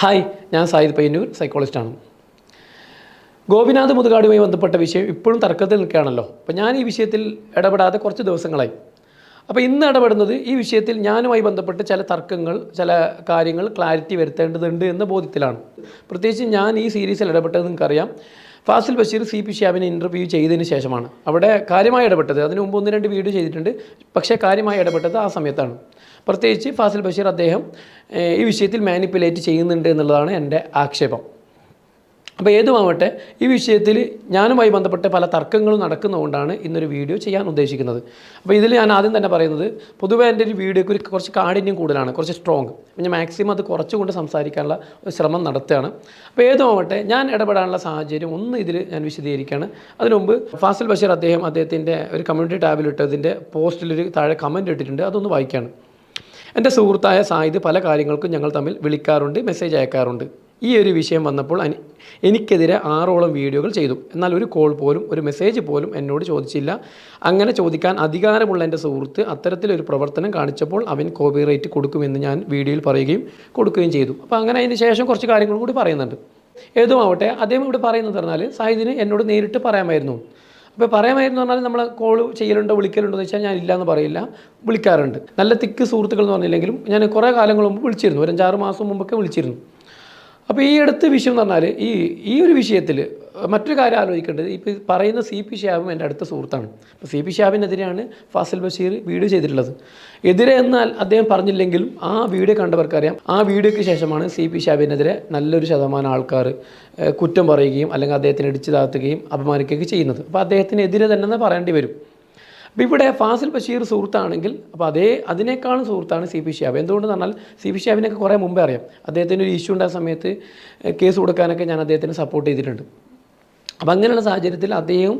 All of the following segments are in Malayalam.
ഹായ് ഞാൻ സായിദ് പയ്യന്നൂർ സൈക്കോളജിസ്റ്റാണ് ഗോപിനാഥ് മുതുകാടുമായി ബന്ധപ്പെട്ട വിഷയം ഇപ്പോഴും തർക്കത്തിൽ നിൽക്കുകയാണല്ലോ. അപ്പോൾ ഞാൻ ഈ വിഷയത്തിൽ ഇടപെടാതെ കുറച്ച് ദിവസങ്ങളായി. അപ്പോൾ ഇന്ന് ഇടപെടുന്നത് ഈ വിഷയത്തിൽ ഞാനുമായി ബന്ധപ്പെട്ട് ചില തർക്കങ്ങൾ ചില കാര്യങ്ങൾ ക്ലാരിറ്റി വരുത്തേണ്ടതുണ്ട് എന്ന ബോധ്യത്തിലാണ്. പ്രത്യേകിച്ച് ഞാൻ ഈ സീരീസിൽ ഇടപെട്ടത് നിങ്ങൾക്കറിയാം. ഫാസിൽ ബഷീർ സി പി ഷ്യാബിനെ ഇന്റർവ്യൂ ചെയ്തതിന് ശേഷമാണ്. അവിടെ കാര്യമായി ഇടപെട്ടത്. അതിന് മുമ്പ് ഒന്ന് രണ്ട് വീഡിയോ ചെയ്തിട്ടുണ്ട്. പക്ഷേ കാര്യമായി ഇടപെട്ടത് ആ സമയത്താണ്. പ്രത്യേകിച്ച് ഫാസിൽ ബഷീർ അദ്ദേഹം ഈ വിഷയത്തിൽ മാനിപ്പുലേറ്റ് ചെയ്യുന്നുണ്ട് എന്നുള്ളതാണ് എന്റെ ആക്ഷേപം. അപ്പോൾ ഏതുമാവട്ടെ ഈ വിഷയത്തിൽ ഞാനുമായി ബന്ധപ്പെട്ട പല തർക്കങ്ങളും നടക്കുന്നതുകൊണ്ടാണ് ഇന്നൊരു വീഡിയോ ചെയ്യാൻ ഉദ്ദേശിക്കുന്നത്. അപ്പോൾ ഇതിൽ ഞാൻ ആദ്യം തന്നെ പറയുന്നത് പൊതുവേ എന്റെ ഒരു വീഡിയോയ്ക്ക് ഒരു കുറച്ച് കാഠിന്യം കൂടുതലാണ് കുറച്ച് സ്ട്രോങ് ഞാൻ മാക്സിമം അത് കുറച്ചുകൊണ്ട് സംസാരിക്കാനുള്ള ഒരു ശ്രമം നടത്തുകയാണ്. അപ്പോൾ ഏതുമാവട്ടെ ഞാൻ ഇടപെടാനുള്ള സാഹചര്യം ഒന്ന് ഇതിൽ ഞാൻ വിശദീകരിക്കുകയാണ്. അതിനുമുമ്പ് ഫാസിൽ ബഷീർ അദ്ദേഹം അദ്ദേഹത്തിന്റെ ഒരു കമ്മ്യൂണിറ്റി ടാബിലിട്ടതിന്റെ പോസ്റ്റിലൊരു താഴെ കമന്റ് ഇട്ടിട്ടുണ്ട് അതൊന്ന് വായിക്കുകയാണ്. എന്റെ സുഹൃത്തായ സായിദ് പല കാര്യങ്ങൾക്കും ഞങ്ങൾ തമ്മിൽ വിളിക്കാറുണ്ട് മെസ്സേജ് അയക്കാറുണ്ട്. ഈ ഒരു വിഷയം വന്നപ്പോൾ എനിക്കെതിരെ ആറോളം വീഡിയോകൾ ചെയ്തു. എന്നാൽ ഒരു കോൾ പോലും ഒരു മെസ്സേജ് പോലും എന്നോട് ചോദിച്ചില്ല. അങ്ങനെ ചോദിക്കാൻ അധികാരമുള്ള എന്റെ സുഹൃത്ത് അത്തരത്തിലൊരു പ്രവർത്തനം കാണിച്ചപ്പോൾ അവൻ കോപ്പിറൈറ്റ് കൊടുക്കുമെന്ന് ഞാൻ വീഡിയോയിൽ പറയുകയും കൊടുക്കുകയും ചെയ്തു. അപ്പോൾ അങ്ങനെ അതിന് ശേഷം കുറച്ച് കാര്യങ്ങളും കൂടി പറയുന്നുണ്ട്. ഏതുമാവട്ടെ അദ്ദേഹം ഇവിടെ പറയുന്നത് പറഞ്ഞാൽ സാഹിദിന് എന്നോട് നേരിട്ട് പറയാമായിരുന്നു. അപ്പോൾ പറയാമായിരുന്നു പറഞ്ഞാൽ നമ്മൾ കോൾ ചെയ്യലുണ്ടോ വിളിക്കലുണ്ടോ എന്ന് വെച്ചാൽ ഞാൻ ഇല്ല എന്ന് പറയില്ല വിളിക്കാറുണ്ട്. നല്ല തിക്ക് സുഹൃത്തുക്കൾ എന്ന് പറഞ്ഞില്ലെങ്കിലും ഞാൻ കുറേ കാലങ്ങൾ മുമ്പ് വിളിച്ചിരുന്നു. ഒരു അഞ്ചാറ് മാസം മുമ്പൊക്കെ വിളിച്ചിരുന്നു. അപ്പോൾ ഈ അടുത്ത വിഷയം എന്ന് പറഞ്ഞാൽ ഈ ഈ ഒരു വിഷയത്തിൽ മറ്റൊരു കാര്യം ആലോചിക്കേണ്ടത് ഇപ്പോൾ പറയുന്ന സി പി ഷാബും എന്റെ അടുത്ത സുഹൃത്താണ്. അപ്പോൾ സി പി ഷാബിനെതിരെയാണ് ഫാസിൽ ബഷീർ വീഡിയോ ചെയ്തിട്ടുള്ളത്. എതിരെ എന്നാൽ അദ്ദേഹം പറഞ്ഞില്ലെങ്കിലും ആ വീഡിയോ കണ്ടവർക്കറിയാം. ആ വീഡിയോയ്ക്ക് ശേഷമാണ് സി പി ഷാബിനെതിരെ നല്ലൊരു ശതമാനം ആൾക്കാർ കുറ്റം പറയുകയും അല്ലെങ്കിൽ അദ്ദേഹത്തിന് ഇടിച്ചു താത്തുകയും അപമാനിക്കുകയൊക്കെ ചെയ്യുന്നത്. അപ്പോൾ അദ്ദേഹത്തിനെതിരെ തന്നെ പറയേണ്ടി വരും. അപ്പോൾ ഇവിടെ ഫാസിൽ ബഷീർ സുഹൃത്താണെങ്കിൽ അപ്പോൾ അതേ അതിനേക്കാളും സുഹൃത്താണ് സി പി ഷിയാബ്. എന്തുകൊണ്ടെന്ന് പറഞ്ഞാൽ സി പി ഷിയാബിനൊക്കെ കുറേ മുമ്പേ അറിയാം. അദ്ദേഹത്തിന് ഒരു ഇഷ്യൂ ഉണ്ടായ സമയത്ത് കേസ് കൊടുക്കാനൊക്കെ ഞാൻ അദ്ദേഹത്തിന് സപ്പോർട്ട് ചെയ്തിട്ടുണ്ട്. അപ്പോൾ അങ്ങനെയുള്ള സാഹചര്യത്തിൽ അദ്ദേഹം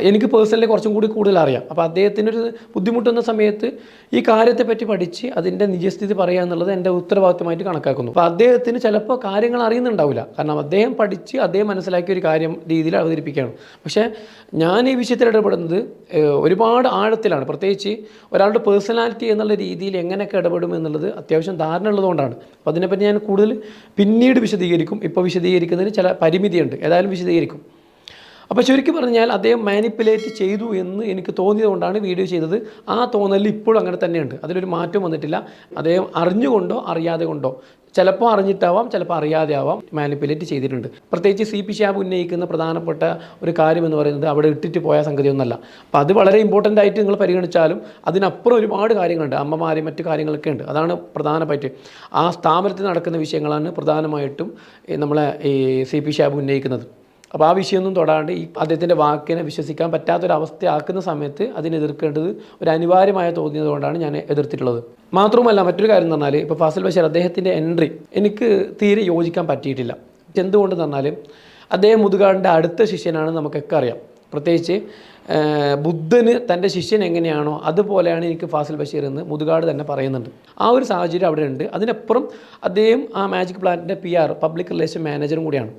എനിക്ക് പേഴ്സണലി കുറച്ചും കൂടി കൂടുതൽ അറിയാം. അപ്പോൾ അദ്ദേഹത്തിനൊരു ബുദ്ധിമുട്ടുന്ന സമയത്ത് ഈ കാര്യത്തെപ്പറ്റി പഠിച്ച് അതിന്റെ നിജസ്ഥിതി പറയുക എന്നുള്ളത് എന്റെ ഉത്തരവാദിത്തമായിട്ട് കണക്കാക്കുന്നു. അപ്പോൾ അദ്ദേഹത്തിന് ചിലപ്പോൾ കാര്യങ്ങൾ അറിയുന്നുണ്ടാവില്ല. കാരണം അദ്ദേഹം പഠിച്ച് അദ്ദേഹം മനസ്സിലാക്കിയ ഒരു കാര്യം രീതിയിൽ അവതരിപ്പിക്കുകയാണ്. പക്ഷേ ഞാൻ ഈ വിഷയത്തിൽ ഇടപെടുന്നത് ഒരുപാട് ആഴത്തിലാണ്. പ്രത്യേകിച്ച് ഒരാളുടെ പേഴ്സണാലിറ്റി എന്നുള്ള രീതിയിൽ എങ്ങനെയൊക്കെ ഇടപെടും എന്നുള്ളത് അത്യാവശ്യം ധാരണ ഉള്ളതുകൊണ്ടാണ്. അപ്പോൾ അതിനെപ്പറ്റി ഞാൻ കൂടുതൽ പിന്നീട് വിശദീകരിക്കും. ഇപ്പോൾ വിശദീകരിക്കുന്നതിന് ചില പരിമിതിയുണ്ട്. ഏതായാലും വിശദീകരിക്കും. അപ്പോൾ ചുരുക്കി പറഞ്ഞാൽ അദ്ദേഹം മാനിപ്പുലേറ്റ് ചെയ്തു എന്ന് എനിക്ക് തോന്നിയതുകൊണ്ടാണ് വീഡിയോ ചെയ്തത്. ആ തോന്നൽ ഇപ്പോഴും അങ്ങനെ തന്നെയുണ്ട്. അതിലൊരു മാറ്റം വന്നിട്ടില്ല. അദ്ദേഹം അറിഞ്ഞുകൊണ്ടോ അറിയാതെ കൊണ്ടോ? ചിലപ്പോൾ അറിഞ്ഞിട്ടാവാം ചിലപ്പോൾ അറിയാതെ ആവാം മാനിപ്പുലേറ്റ് ചെയ്തിട്ടുണ്ട്. പ്രത്യേകിച്ച് സി പി ഷാബ് ഉന്നയിക്കുന്ന പ്രധാനപ്പെട്ട ഒരു കാര്യം എന്ന് പറയുന്നത് അവിടെ ഇട്ടിട്ട് പോയ സംഗതിയൊന്നല്ല അപ്പോൾ അത് വളരെ ഇമ്പോർട്ടന്റ് ആയിട്ട് നിങ്ങൾ പരിഗണിച്ചാലും അതിനപ്പുറം ഒരുപാട് കാര്യങ്ങളുണ്ട്. അമ്മമാരെയും മറ്റു കാര്യങ്ങളൊക്കെ ഉണ്ട്. അതാണ് പ്രധാനമായിട്ട് ആ സ്ഥാപനത്തിൽ നടക്കുന്ന വിഷയങ്ങളാണ് പ്രധാനമായിട്ടും നമ്മളെ ഈ സി പി ഷാബ് ഉന്നയിക്കുന്നത്. അപ്പോൾ ആ വിഷയമൊന്നും തൊടാണ്ട് ഈ അദ്ദേഹത്തിന്റെ വാക്കിനെ വിശ്വസിക്കാൻ പറ്റാത്തൊരവസ്ഥയാക്കുന്ന സമയത്ത് അതിനെതിർക്കേണ്ടത് ഒരു അനിവാര്യമായ തോന്നിയതുകൊണ്ടാണ് ഞാൻ എതിർത്തിട്ടുള്ളത്. മാത്രവുമല്ല മറ്റൊരു കാര്യം എന്ന് പറഞ്ഞാൽ ഇപ്പോൾ ഫാസിൽ ബഷീർ അദ്ദേഹത്തിന്റെ എൻട്രി എനിക്ക് തീരെ യോജിക്കാൻ പറ്റിയിട്ടില്ല. എന്തുകൊണ്ടെന്ന് പറഞ്ഞാൽ അദ്ദേഹം മുതുകാടിന്റെ അടുത്ത ശിഷ്യനാണ് നമുക്കൊക്കെ അറിയാം. പ്രത്യേകിച്ച് ബുദ്ധന് തന്റെ ശിഷ്യൻ എങ്ങനെയാണോ അതുപോലെയാണ് എനിക്ക് ഫാസിൽ ബഷീർ എന്ന് മുതുകാട് തന്നെ പറയുന്നുണ്ട്. ആ ഒരു സാഹചര്യം അവിടെ ഉണ്ട് അതിനപ്പുറം അദ്ദേഹം ആ മാജിക് പ്ലാന്റിന്റെ പി ആർ പബ്ലിക് റിലേഷൻ മാനേജറും കൂടിയാണ്.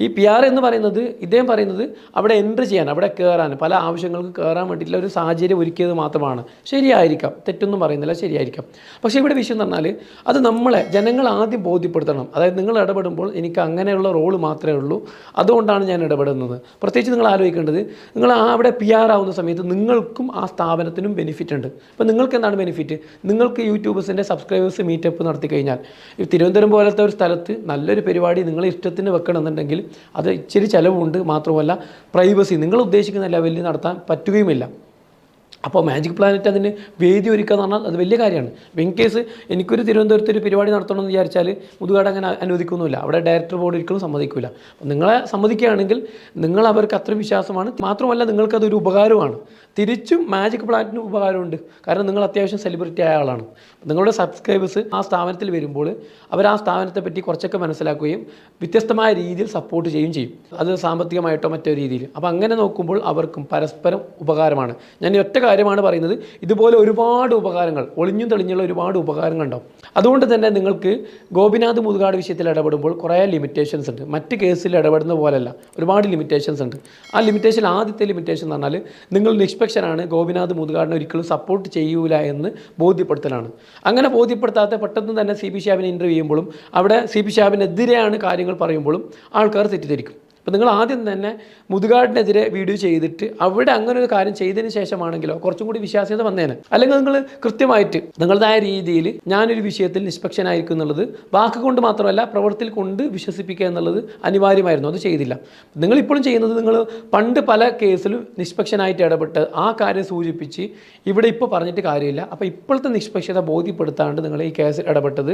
ഈ പി ആർ എന്ന് പറയുന്നത് ഇദ്ദേഹം പറയുന്നത് അവിടെ എൻട്രി ചെയ്യാൻ അവിടെ കയറാൻ പല ആവശ്യങ്ങൾക്ക് കയറാൻ വേണ്ടിയിട്ടുള്ള ഒരു സാഹചര്യം ഒരുക്കിയത് മാത്രമാണ്. ശരിയായിരിക്കാം. തെറ്റൊന്നും പറയുന്നില്ല ശരിയായിരിക്കാം. പക്ഷേ ഇവിടെ വിഷയം എന്ന് പറഞ്ഞാൽ അത് നമ്മളെ ജനങ്ങൾ ആദ്യം ബോധ്യപ്പെടുത്തണം. അതായത് നിങ്ങൾ ഇടപെടുമ്പോൾ എനിക്ക് അങ്ങനെയുള്ള റോൾ മാത്രമേ ഉള്ളൂ. അതുകൊണ്ടാണ് ഞാൻ ഇടപെടുന്നത്. പ്രത്യേകിച്ച് നിങ്ങൾ ആലോചിക്കേണ്ടത് നിങ്ങൾ ആ അവിടെ പി ആർ ആവുന്ന സമയത്ത് നിങ്ങൾക്കും ആ സ്ഥാപനത്തിനും ബെനിഫിറ്റ് ഉണ്ട്. അപ്പോൾ നിങ്ങൾക്ക് എന്താണ് ബെനിഫിറ്റ് നിങ്ങൾക്ക് യൂട്യൂബേഴ്സിന്റെ സബ്സ്ക്രൈബേഴ്സ് മീറ്റപ്പ് നടത്തി കഴിഞ്ഞാൽ തിരുവനന്തപുരം പോലത്തെ ഒരു സ്ഥലത്ത് നല്ലൊരു പരിപാടി നിങ്ങളെ ഇഷ്ടത്തിന് വെക്കണമെന്നുണ്ടെങ്കിൽ അത് ഇച്ചിരി ചിലവുണ്ട്. മാത്രമല്ല പ്രൈവസി നിങ്ങൾ ഉദ്ദേശിക്കുന്ന ലെവലിൽ നടത്താൻ പറ്റുകയുമില്ല. അപ്പോൾ മാജിക് പ്ലാനറ്റ് അതിന് വേദി ഒരുക്കുക എന്ന് പറഞ്ഞാൽ അത് വലിയ കാര്യമാണ്. അപ്പോൾ ഇൻ കേസ് എനിക്കൊരു തിരുവനന്തപുരത്ത് ഒരു പരിപാടി നടത്തണമെന്ന് വിചാരിച്ചാൽ മുതുകാട് അങ്ങനെ അനുവദിക്കുന്നില്ല അവിടെ ഡയറക്ടർ ബോർഡ് ഒരിക്കലും സമ്മതിക്കില്ല അപ്പോൾ നിങ്ങളെ സമ്മതിക്കുകയാണെങ്കിൽ നിങ്ങൾ അവർക്ക് അത്ര വിശ്വാസമാണ്. മാത്രമല്ല നിങ്ങൾക്കതൊരു ഉപകാരമാണ് തിരിച്ചും മാജിക് പ്ലാന്റിന് ഉപകാരമുണ്ട്. കാരണം നിങ്ങൾ അത്യാവശ്യം സെലിബ്രിറ്റി ആയ ആളാണ്. നിങ്ങളുടെ സബ്സ്ക്രൈബേഴ്സ് ആ സ്ഥാപനത്തിൽ വരുമ്പോൾ അവർ ആ സ്ഥാപനത്തെ പറ്റി കുറച്ചൊക്കെ മനസ്സിലാക്കുകയും വ്യത്യസ്തമായ രീതിയിൽ സപ്പോർട്ട് ചെയ്യുകയും ചെയ്യും. അത് സാമ്പത്തികമായിട്ടോ മറ്റോ രീതിയിൽ. അപ്പോൾ അങ്ങനെ നോക്കുമ്പോൾ അവർക്കും പരസ്പരം ഉപകാരമാണ്. ഞാൻ ഒറ്റ കാര്യമാണ് പറയുന്നത്. ഇതുപോലെ ഒരുപാട് ഉപകാരങ്ങൾ ഒളിഞ്ഞും തെളിഞ്ഞുള്ള ഒരുപാട് ഉപകാരങ്ങൾ ഉണ്ടാവും. അതുകൊണ്ട് തന്നെ നിങ്ങൾക്ക് ഗോപിനാഥ് മുതുകാട് വിഷയത്തിൽ ഇടപെടുമ്പോൾ കുറേ ലിമിറ്റേഷൻസ് ഉണ്ട്. മറ്റ് കേസിൽ ഇടപെടുന്ന പോലെയല്ല ഒരുപാട് ലിമിറ്റേഷൻസ് ഉണ്ട്. ആ ലിമിറ്റേഷൻ ആദ്യത്തെ ലിമിറ്റേഷൻ എന്ന് പറഞ്ഞാൽ നിങ്ങൾ നിഷ്പക്ഷനാണ് ഗോപിനാഥ് മുതുകാടിനെ ഒരിക്കലും സപ്പോർട്ട് ചെയ്യൂല എന്ന് ബോധ്യപ്പെടുത്തലാണ്. അങ്ങനെ ബോധ്യപ്പെടുത്താത്ത പെട്ടെന്ന് തന്നെ സി പി ഷാബിനെ ഇന്റർവ്യൂ ചെയ്യുമ്പോഴും അവിടെ സി പി ഷാബിനെതിരെയാണ് കാര്യങ്ങൾ പറയുമ്പോഴും ആൾക്കാർ തെറ്റിദ്ധരിക്കും. അപ്പോൾ നിങ്ങൾ ആദ്യം തന്നെ മുതുകാടിനെതിരെ വീഡിയോ ചെയ്തിട്ട് അവിടെ അങ്ങനെ ഒരു കാര്യം ചെയ്തതിന് ശേഷമാണെങ്കിലോ കുറച്ചും കൂടി വിശ്വാസ്യത വന്നേനെ. അല്ലെങ്കിൽ നിങ്ങൾ കൃത്യമായിട്ട് നിങ്ങളുടേതായ രീതിയിൽ ഞാനൊരു വിഷയത്തിൽ നിഷ്പക്ഷനായിരിക്കും എന്നുള്ളത് വാക്ക് കൊണ്ട് മാത്രമല്ല പ്രവൃത്തിയിൽ കൊണ്ട് വിശ്വസിപ്പിക്കുക എന്നുള്ളത് അനിവാര്യമായിരുന്നു. അത് ചെയ്തില്ല. നിങ്ങൾ ഇപ്പോഴും ചെയ്യുന്നത് നിങ്ങൾ പണ്ട് പല കേസിലും നിഷ്പക്ഷനായിട്ട് ഇടപെട്ട് ആ കാര്യം സൂചിപ്പിച്ച് ഇവിടെ ഇപ്പോൾ പറഞ്ഞിട്ട് കാര്യമില്ല. അപ്പോൾ ഇപ്പോഴത്തെ നിഷ്പക്ഷത ബോധ്യപ്പെടുത്താണ്ട് നിങ്ങൾ ഈ കേസിൽ ഇടപെട്ടത്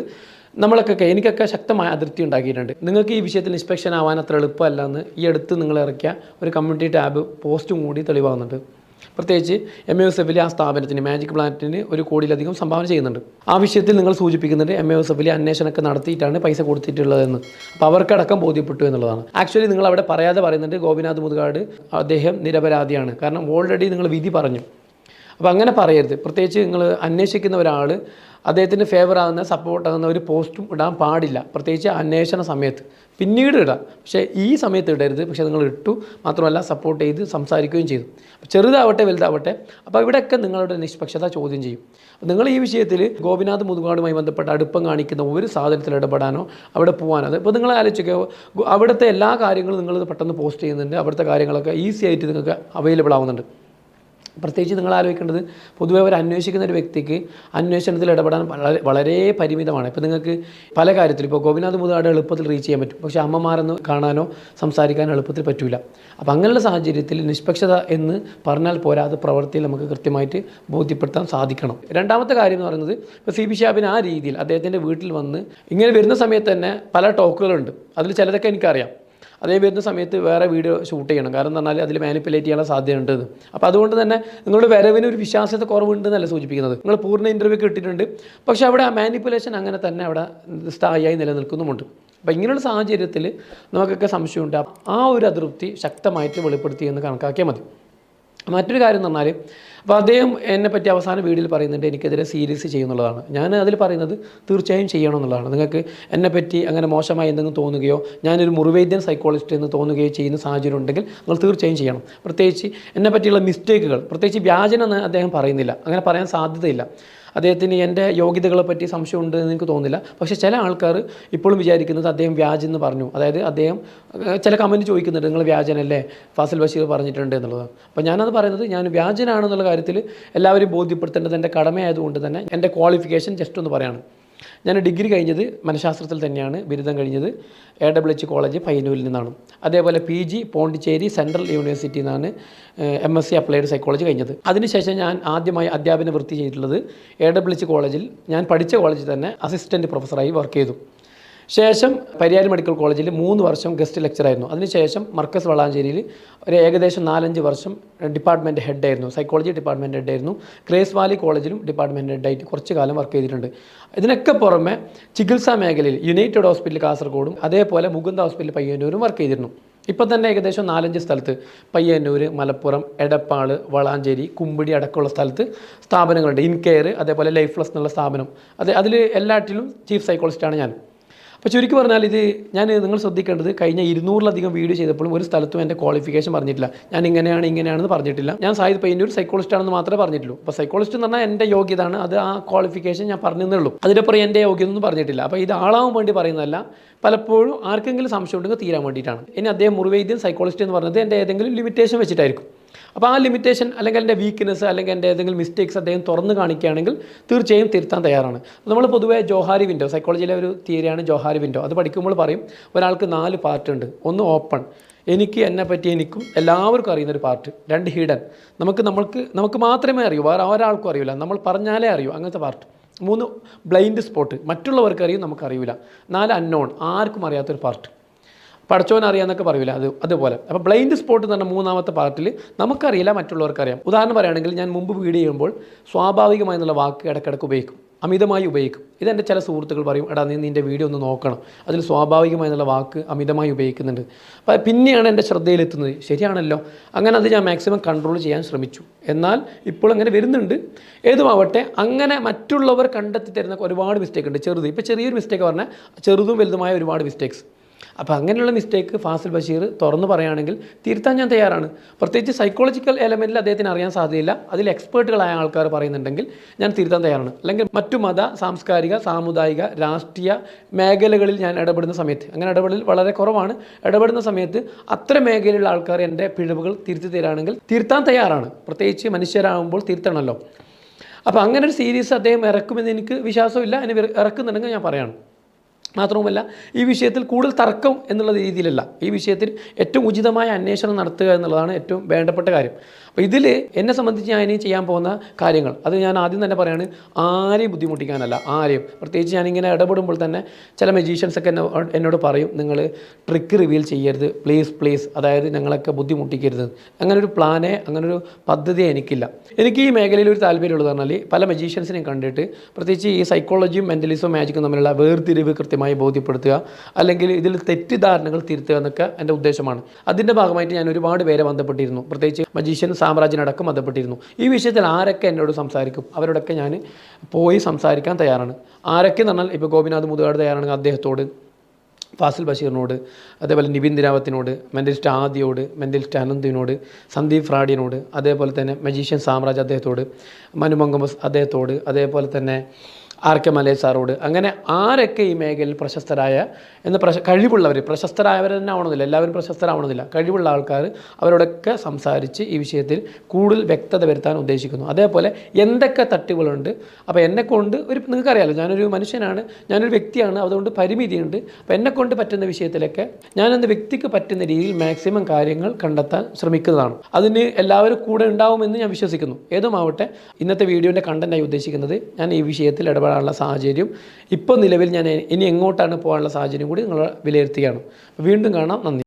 നമ്മളൊക്കെ എനിക്കൊക്കെ ശക്തമായ അതിർത്തി ഉണ്ടാക്കിയിട്ടുണ്ട്. നിങ്ങൾക്ക് ഈ വിഷയത്തിൽ നിഷ്പക്ഷനാവാൻ അത്ര എളുപ്പമല്ല എന്ന് ഈ അടുത്ത് നിങ്ങൾ ഇറക്കിയ ഒരു കമ്മ്യൂണിറ്റി ടാബ് പോസ്റ്റും കൂടി തെളിവാകുന്നുണ്ട്. പ്രത്യേകിച്ച് എം എ എഫിലെ ആ സ്ഥാപനത്തിന് മാജിക് പ്ലാനറ്റിന് ഒരു കോടിയിലധികം സംഭാവന ചെയ്യുന്നുണ്ട്. ആ വിഷയത്തിൽ നിങ്ങൾ സൂചിപ്പിക്കുന്നുണ്ട് എം എ എഫിലെ അന്വേഷണമൊക്കെ നടത്തിയിട്ടാണ് പൈസ കൊടുത്തിട്ടുള്ളതെന്ന്. അപ്പോൾ അവർക്കടക്കം ബോധ്യപ്പെട്ടു എന്നുള്ളതാണ്. ആക്ച്വലി നിങ്ങൾ അവിടെ പറയാതെ പറയുന്നുണ്ട് ഗോപിനാഥ് മുതുകാട് അദ്ദേഹം നിരപരാധിയാണ്. കാരണം ഓൾറെഡി നിങ്ങൾ വിധി പറഞ്ഞു. അപ്പോൾ അങ്ങനെ പറയരുത്. പ്രത്യേകിച്ച് നിങ്ങൾ അന്വേഷിക്കുന്ന ഒരാൾ അദ്ദേഹത്തിന് ഫേവർ ആകുന്ന സപ്പോർട്ട് ആകുന്ന ഒരു പോസ്റ്റും ഇടാൻ പാടില്ല. പ്രത്യേകിച്ച് അന്വേഷണ സമയത്ത്. പിന്നീട് ഇടാം. പക്ഷേ ഈ സമയത്ത് ഇടരുത്. പക്ഷേ നിങ്ങൾ ഇട്ടു മാത്രമല്ല സപ്പോർട്ട് ചെയ്ത് സംസാരിക്കുകയും ചെയ്തു. ചെറുതാവട്ടെ വലുതാവട്ടെ. അപ്പോൾ ഇവിടെയൊക്കെ നിങ്ങളുടെ നിഷ്പക്ഷത ചോദ്യം ചെയ്യും. നിങ്ങൾ ഈ വിഷയത്തിൽ ഗോപിനാഥ് മുതുകാടുമായി ബന്ധപ്പെട്ട അടുപ്പം കാണിക്കുന്ന ഒരു സാധനത്തിൽ ഇടപെടാനോ അവിടെ പോകാനോ അപ്പോൾ നിങ്ങൾ ആലോചിക്കുക അവിടുത്തെ എല്ലാ കാര്യങ്ങളും നിങ്ങൾ പെട്ടെന്ന് പോസ്റ്റ് ചെയ്യുന്നുണ്ട്. അവിടുത്തെ കാര്യങ്ങളൊക്കെ ഈസി ആയിട്ട് നിങ്ങൾക്ക് അവൈലബിൾ ആവുന്നുണ്ട്. പ്രത്യേകിച്ച് നിങ്ങൾ ആലോചിക്കേണ്ടത് പൊതുവെ അവർ അന്വേഷിക്കുന്ന ഒരു വ്യക്തിക്ക് അന്വേഷണത്തിൽ ഇടപെടാൻ വളരെ വളരെ പരിമിതമാണ്. ഇപ്പോൾ നിങ്ങൾക്ക് പല കാര്യത്തിലും ഇപ്പോൾ ഗോപിനാഥ് മുതാട് എളുപ്പത്തിൽ റീച്ച് ചെയ്യാൻ പറ്റും. പക്ഷേ അമ്മമാരെന്ന് കാണാനോ സംസാരിക്കാനോ എളുപ്പത്തിൽ പറ്റില്ല അപ്പോൾ അങ്ങനെയുള്ള സാഹചര്യത്തിൽ നിഷ്പക്ഷത എന്ന് പറഞ്ഞാൽ പോരാ. അത് പ്രവൃത്തിയിൽ നമുക്ക് കൃത്യമായിട്ട് ബോധ്യപ്പെടുത്താൻ സാധിക്കണം. രണ്ടാമത്തെ കാര്യം എന്ന് പറയുന്നത് ഇപ്പോൾ സി ബി ഷാബിന് ആ രീതിയിൽ അദ്ദേഹത്തിന്റെ വീട്ടിൽ വന്ന് ഇങ്ങനെ വരുന്ന സമയത്ത് തന്നെ പല ടോക്കുകളുണ്ട് അതിൽ ചിലതൊക്കെ എനിക്കറിയാം. അതേ വരുന്ന സമയത്ത് വേറെ വീഡിയോ ഷൂട്ട് ചെയ്യണം. കാരണം പറഞ്ഞാൽ അതിൽ മാനിപ്പുലേറ്റ് ചെയ്യാനുള്ള സാധ്യതയുണ്ട് അപ്പോൾ അതുകൊണ്ട് തന്നെ നിങ്ങളുടെ വരവിന് ഒരു വിശ്വാസ്യത കുറവുണ്ടെന്നല്ല സൂചിപ്പിക്കുന്നത്. നിങ്ങൾ പൂർണ ഇന്റർവ്യൂ കിട്ടിയിട്ടുണ്ട് പക്ഷേ അവിടെ ആ മാനിപ്പുലേഷൻ അങ്ങനെ തന്നെ അവിടെ സ്ഥായിയായി നിലനിൽക്കുന്നുമുണ്ട്. അപ്പോൾ ഇങ്ങനെയുള്ള സാഹചര്യത്തിൽ നമുക്കൊക്കെ സംശയമുണ്ട്. ആ ഒരു അതൃപ്തി ശക്തമായിട്ട് വെളിപ്പെടുത്തി എന്ന് കണക്കാക്കിയാൽ മതി. മറ്റൊരു കാര്യം എന്ന് പറഞ്ഞാൽ അപ്പോൾ അദ്ദേഹം എന്നെ പറ്റി അവസാന വീഡിയോയിൽ പറയുന്നുണ്ട് എനിക്കെതിരെ സീരിയസ് ചെയ്യുന്നുള്ളതാണ്. ഞാൻ അതിൽ പറയുന്നത് തീർച്ചയായും ചെയ്യണം എന്നുള്ളതാണ്. നിങ്ങൾക്ക് എന്നെ പറ്റി അങ്ങനെ മോശമായി എന്തെങ്കിലും തോന്നുകയോ ഞാനൊരു മുറിവേദ്യൻ സൈക്കോളജിസ്റ്റ് എന്ന് തോന്നുകയോ ചെയ്യുന്ന സാഹചര്യം ഉണ്ടെങ്കിൽ നിങ്ങൾ തീർച്ചയായും ചെയ്യണം. പ്രത്യേകിച്ച് എന്നെ പറ്റിയുള്ള മിസ്റ്റേക്കുകൾ പ്രത്യേകിച്ച് വ്യാജനെന്ന് അദ്ദേഹം പറയുന്നില്ല. അങ്ങനെ പറയാൻ സാധ്യതയില്ല. അദ്ദേഹത്തിന് എന്റെ യോഗ്യതകളെ പറ്റി സംശയമുണ്ട് എന്ന് എനിക്ക് തോന്നുന്നില്ല. പക്ഷേ ചില ആൾക്കാർ ഇപ്പോഴും വിചാരിക്കുന്നത് അദ്ദേഹം വ്യാജെന്ന് പറഞ്ഞു. അതായത് അദ്ദേഹം ചില കമന്റ് ചോദിക്കുന്നുണ്ട് നിങ്ങൾ വ്യാജനല്ലേ? ഫാസിൽ ബഷീർ പറഞ്ഞിട്ടുണ്ട് എന്നുള്ളത്. അപ്പോൾ ഞാനത് പറയുന്നത് ഞാൻ വ്യാജനാണെന്നുള്ള കാര്യത്തിൽ എല്ലാവരും ബോധ്യപ്പെടുത്തേണ്ടത് എന്റെ കടമയായതുകൊണ്ട് തന്നെ എന്റെ ക്വാളിഫിക്കേഷൻ ജസ്റ്റ് ഒന്ന് പറയാണ്. ഞാൻ ഡിഗ്രി കഴിഞ്ഞത് മനഃശാസ്ത്രത്തിൽ തന്നെയാണ് ബിരുദം കഴിഞ്ഞത്. എ ഡബ്ല്യു എച്ച് കോളേജ് പയ്യന്നൂരിൽ നിന്നാണ്. അതേപോലെ പി ജി പോണ്ടിച്ചേരി സെൻട്രൽ യൂണിവേഴ്സിറ്റിയിൽ നിന്നാണ് M S C applied psychology കഴിഞ്ഞത്. അതിനുശേഷം ഞാൻ ആദ്യമായി അധ്യാപന വൃത്തി ചെയ്തിട്ടുള്ളത് എ ഡബ്ല്യു എച്ച് കോളേജിൽ ഞാൻ പഠിച്ച കോളേജിൽ തന്നെ അസിസ്റ്റന്റ് പ്രൊഫസറായി വർക്ക് ചെയ്തു. ശേഷം പരിയാരി മെഡിക്കൽ കോളേജിൽ മൂന്ന് വർഷം ഗസ്റ്റ് ലെക്ചറായിരുന്നു അതിനുശേഷം മർക്കസ് വളാഞ്ചേരിയിൽ ഒരു ഏകദേശം നാലഞ്ച് വർഷം ഡിപ്പാർട്ട്മെന്റ് ഹെഡായിരുന്നു സൈക്കോളജി ഡിപ്പാർട്ട്മെന്റ് ഹെഡായിരുന്നു ക്രേസ് വാലി കോളേജിലും ഡിപ്പാർട്ട്മെന്റ് ഹെഡായിട്ട് കുറച്ച് കാലം വർക്ക് ചെയ്തിട്ടുണ്ട്. ഇതിനൊക്കെ പുറമെ ചികിത്സാ മേഖലയിൽ യുണൈറ്റഡ് ഹോസ്പിറ്റൽ കാസർഗോഡും അതേപോലെ മുകുന്ദ ഹോസ്പിറ്റൽ പയ്യന്നൂരും വർക്ക് ചെയ്തിരുന്നു. ഇപ്പം തന്നെ ഏകദേശം നാലഞ്ച് സ്ഥലത്ത് പയ്യന്നൂർ മലപ്പുറം എടപ്പാൾ വളാഞ്ചേരി കുമ്പിടി അടക്കമുള്ള സ്ഥലത്ത് സ്ഥാപനങ്ങളുണ്ട്. ഇൻകെയർ അതേപോലെ ലൈഫ് പ്ലസ് എന്നുള്ള സ്ഥാപനം. അത് അതിൽ എല്ലാറ്റിലും ചീഫ് സൈക്കോളജിസ്റ്റാണ് ഞാൻ. അപ്പോൾ ചുരുക്കി പറഞ്ഞാൽ ഇത് ഞാൻ നിങ്ങൾ ശ്രദ്ധിക്കേണ്ടത് കഴിഞ്ഞ ഇരുന്നൂറിലധികം വീഡിയോ ചെയ്തപ്പോഴും ഒരു സ്ഥലത്തും എന്റെ ക്വാളിഫിക്കേഷൻ പറഞ്ഞിട്ടില്ല. ഞാൻ ഇങ്ങനെയാണ് ഇങ്ങനെയാണെന്ന് പറഞ്ഞിട്ടില്ല. ഞാൻ സാഹിദ് ഒരു സൈക്കോളജിസ്റ്റ് ആണെന്ന് മാത്രമേ പറഞ്ഞിട്ടുള്ളൂ. അപ്പോൾ സൈക്കോളജിസ്റ്റ് എന്ന് പറഞ്ഞാൽ എന്റെ യോഗ്യതാണ് അത് ആ ക്വാളിഫിക്കേഷൻ ഞാൻ പറഞ്ഞു ഉള്ളൂ. അതിനപ്പുറം എന്റെ യോഗ്യത ഒന്നും പറഞ്ഞിട്ടില്ല. അപ്പോൾ ഇത് ആളാവാൻ വേണ്ടി പറയുന്നതല്ല പലപ്പോഴും ആർക്കെങ്കിലും സംശയം ഉണ്ടെങ്കിൽ തീരാൻ വേണ്ടിയിട്ടാണ്. ഇനി അദ്ദേഹം മുറിവൈദ്യൻ സൈക്കോളജിസ്റ്റ് എന്ന് പറഞ്ഞത് എന്റെ ഏതെങ്കിലും ലിമിറ്റേഷൻ വെച്ചിട്ടായിരിക്കും. അപ്പോൾ ആ ലിമിറ്റേഷൻ അല്ലെങ്കിൽ എന്റെ വീക്ക്നെസ് അല്ലെങ്കിൽ എന്റെ ഏതെങ്കിലും മിസ്റ്റേക്സ് അദ്ദേഹം തുറന്ന് കാണിക്കുകയാണെങ്കിൽ തീർച്ചയായും തിരുത്താൻ തയ്യാറാണ്. നമ്മൾ പൊതുവേ ജോഹാരി വിൻഡോ സൈക്കോളജിയിലെ ഒരു തിയറിയാണ് ജോഹാരി വിൻഡോ അത് പഠിക്കുമ്പോൾ പറയും ഒരാൾക്ക് നാല് പാർട്ട് ഉണ്ട്. ഒന്ന് ഓപ്പൺ എനിക്ക് എന്നെ പറ്റി എനിക്കും എല്ലാവർക്കും അറിയുന്ന ഒരു പാർട്ട് രണ്ട് ഹിഡൻ നമുക്ക് നമ്മൾക്ക് നമുക്ക് മാത്രമേ അറിയൂ. വേറെ ഒരാൾക്കും അറിയില്ല. നമ്മൾ പറഞ്ഞാലേ അറിയൂ അങ്ങനത്തെ പാർട്ട് മൂന്ന് ബ്ലൈൻഡ് സ്പോട്ട് മറ്റുള്ളവർക്ക് അറിയും നമുക്കറിയില്ല നാല് അൺനോൺ ആർക്കും അറിയാത്തൊരു പാർട്ട് പഠിച്ചോൻ അറിയാന്നൊക്കെ പറയില്ല അത് അതുപോലെ. അപ്പോൾ ബ്ലൈൻഡ് സ്പോട്ട് എന്ന് പറഞ്ഞ മൂന്നാമത്തെ പാർട്ടിൽ നമുക്കറിയില്ല മറ്റുള്ളവർക്കറിയാം ഉദാഹരണം പറയുകയാണെങ്കിൽ ഞാൻ മുമ്പ് വീഡിയോ ചെയ്യുമ്പോൾ സ്വാഭാവികമായി എന്നുള്ള വാക്ക് ഇടയ്ക്കിടയ്ക്ക് ഉപയോഗിക്കും. അമിതമായി ഉപയോഗിക്കും. ഇതെന്റെ ചില സുഹൃത്തുക്കൾ പറയും എടാ നീ നിന്റെ വീഡിയോ ഒന്ന് നോക്കണം. അതിൽ സ്വാഭാവികമായി എന്നുള്ള വാക്ക് അമിതമായി ഉപയോഗിക്കുന്നുണ്ട്. അപ്പോൾ പിന്നെയാണ് എന്റെ ശ്രദ്ധയിലെത്തുന്നത്. ശരിയാണല്ലോ. അങ്ങനെ അത് ഞാൻ മാക്സിമം കൺട്രോൾ ചെയ്യാൻ ശ്രമിച്ചു. എന്നാൽ ഇപ്പോൾ അങ്ങനെ വരുന്നുണ്ട്. ഏതുമാവട്ടെ അങ്ങനെ മറ്റുള്ളവർ കണ്ടെത്തി തരുന്ന ഒരുപാട് മിസ്റ്റേക്ക് ഉണ്ട്. ചെറുത്. ഇപ്പോൾ ചെറിയൊരു മിസ്റ്റേക്ക് പറഞ്ഞാൽ ചെറുതും വലുതുമായ ഒരുപാട് മിസ്റ്റേക്സ് അപ്പോൾ അങ്ങനെയുള്ള മിസ്റ്റേക്ക് ഫാസിൽ ബഷീർ തുറന്നു പറയുകയാണെങ്കിൽ തിരുത്താൻ ഞാൻ തയ്യാറാണ്. പ്രത്യേകിച്ച് സൈക്കോളജിക്കൽ എലമെന്റിൽ അദ്ദേഹത്തിന് അറിയാൻ സാധ്യതയില്ല. അതിൽ എക്സ്പേർട്ടുകളായ ആൾക്കാർ പറയുന്നുണ്ടെങ്കിൽ ഞാൻ തിരുത്താൻ തയ്യാറാണ്. അല്ലെങ്കിൽ മറ്റു മത സാംസ്കാരിക സാമുദായിക രാഷ്ട്രീയ മേഖലകളിൽ ഞാൻ ഇടപെടുന്ന സമയത്ത് അങ്ങനെ ഇടപെടൽ വളരെ കുറവാണ്. ഇടപെടുന്ന സമയത്ത് അത്ര മേഖലയിലുള്ള ആൾക്കാർ എന്റെ പിഴവുകൾ തിരുത്തി തരാണെങ്കിൽ തിരുത്താൻ തയ്യാറാണ്. പ്രത്യേകിച്ച് മനുഷ്യരാകുമ്പോൾ തിരുത്തണമല്ലോ. അപ്പോൾ അങ്ങനെ ഒരു സീരീസ് അദ്ദേഹം ഇറക്കുമെന്ന് എനിക്ക് വിശ്വാസമില്ല. അതിന് ഇറക്കുന്നുണ്ടെങ്കിൽ ഞാൻ പറയണം. മാത്രവുമല്ല ഈ വിഷയത്തിൽ കൂടുതൽ തർക്കം എന്നുള്ള രീതിയിലല്ല. ഈ വിഷയത്തിൽ ഏറ്റവും ഉചിതമായ അന്വേഷണം നടത്തുക എന്നുള്ളതാണ് ഏറ്റവും വേണ്ടപ്പെട്ട കാര്യം. അപ്പോൾ ഇതിൽ എന്നെ സംബന്ധിച്ച് ഞാൻ ഇനി ചെയ്യാൻ പോകുന്ന കാര്യങ്ങൾ അത് ഞാൻ ആദ്യം തന്നെ പറയാണ് ആരെയും ബുദ്ധിമുട്ടിക്കാനല്ല ആരെയും. പ്രത്യേകിച്ച് ഞാനിങ്ങനെ ഇടപെടുമ്പോൾ തന്നെ ചില മെജീഷ്യൻസൊക്കെ എന്നെ എന്നോട് പറയും നിങ്ങൾ ട്രിക്ക് റിവീൽ ചെയ്യരുത്. പ്ലീസ് പ്ലീസ് അതായത് ഞങ്ങളൊക്കെ ബുദ്ധിമുട്ടിക്കരുത്. അങ്ങനെ ഒരു പ്ലാനേ അങ്ങനെ ഒരു പദ്ധതിയെ എനിക്കില്ല. എനിക്ക് ഈ മേഖലയിൽ ഒരു താല്പര്യമുള്ളത് പറഞ്ഞാൽ പല മജീഷ്യൻസിനെയും കണ്ടിട്ട് പ്രത്യേകിച്ച് ഈ സൈക്കോളജിയും മെന്റലിസവും മാജിക്കും തമ്മിലുള്ള വേർതിരിവ് കൃത്യമായി ബോധ്യപ്പെടുത്തുക അല്ലെങ്കിൽ ഇതിൽ തെറ്റിദ്ധാരണകൾ തിരുത്തുക എന്നൊക്കെ എന്റെ ഉദ്ദേശമാണ്. അതിന്റെ ഭാഗമായിട്ട് ഞാൻ ഒരുപാട് പേരെ ബന്ധപ്പെട്ടിരുന്നു. പ്രത്യേകിച്ച് മജീഷ്യൻ സാമ്രാജ്യനടക്കം ബന്ധപ്പെട്ടിരുന്നു. ഈ വിഷയത്തിൽ ആരൊക്കെ എന്നോട് സംസാരിക്കും? അവരോടൊക്കെ ഞാൻ പോയി സംസാരിക്കാൻ തയ്യാറാണ്. ആരൊക്കെ എന്ന് പറഞ്ഞാൽ ഇപ്പോൾ ഗോപിനാഥ് മുതുകാട് തയ്യാറാണെങ്കിൽ അദ്ദേഹത്തോട് ഫാസിൽ ബഷീറിനോട് അതേപോലെ നിബിൻ ദിരാവത്തിനോട് മെന്റലിസ്റ്റ് ആദിയോട് മെന്റലിസ്റ്റ് അനന്തിനോട് സന്ദീപ് ഫ്രാഡിനോട് അതേപോലെ തന്നെ മജീഷ്യൻ സാമ്രാജ് അദ്ദേഹത്തോട് മനു മംഗമസ് അദ്ദേഹത്തോട് അതേപോലെ തന്നെ ആർ കെ മലയ സാറോട്. അങ്ങനെ ആരൊക്കെ ഈ മേഖലയിൽ പ്രശസ്തരായ എന്ന പ്രശ കഴിവുള്ളവർ പ്രശസ്തരായവർ തന്നെ ആവണമെന്നില്ല എല്ലാവരും പ്രശസ്തരാവണമെന്നില്ല. കഴിവുള്ള ആൾക്കാർ അവരോടൊക്കെ സംസാരിച്ച് ഈ വിഷയത്തിൽ കൂടുതൽ വ്യക്തത വരുത്താൻ ഉദ്ദേശിക്കുന്നു. അതേപോലെ എന്തൊക്കെ തട്ടുകളുണ്ട് അപ്പോൾ എന്നെക്കൊണ്ട് ഒരു നിങ്ങൾക്കറിയാലോ ഞാനൊരു മനുഷ്യനാണ് ഞാനൊരു വ്യക്തിയാണ് അതുകൊണ്ട് പരിമിതിയുണ്ട്. അപ്പോൾ എന്നെക്കൊണ്ട് പറ്റുന്ന വിഷയത്തിലൊക്കെ ഞാനെന്ന വ്യക്തിക്ക് പറ്റുന്ന രീതിയിൽ മാക്സിമം കാര്യങ്ങൾ കണ്ടെത്താൻ ശ്രമിക്കുന്നതാണ്. അതിന് എല്ലാവരും കൂടെ ഉണ്ടാവുമെന്ന് ഞാൻ വിശ്വസിക്കുന്നു. ഏതുമാവട്ടെ ഇന്നത്തെ വീഡിയോന്റെ കണ്ടന്റായി ഉദ്ദേശിക്കുന്നത് ഞാൻ ഈ വിഷയത്തിൽ ഇടപെടാനുള്ള സാഹചര്യം ഇപ്പോൾ നിലവിൽ ഞാൻ ഇനി എങ്ങോട്ടാണ് പോകാനുള്ള സാഹചര്യം കൂടി നിങ്ങൾ വിലയിരുത്തുകയാണ്. വീണ്ടും കാണാം. നന്ദി.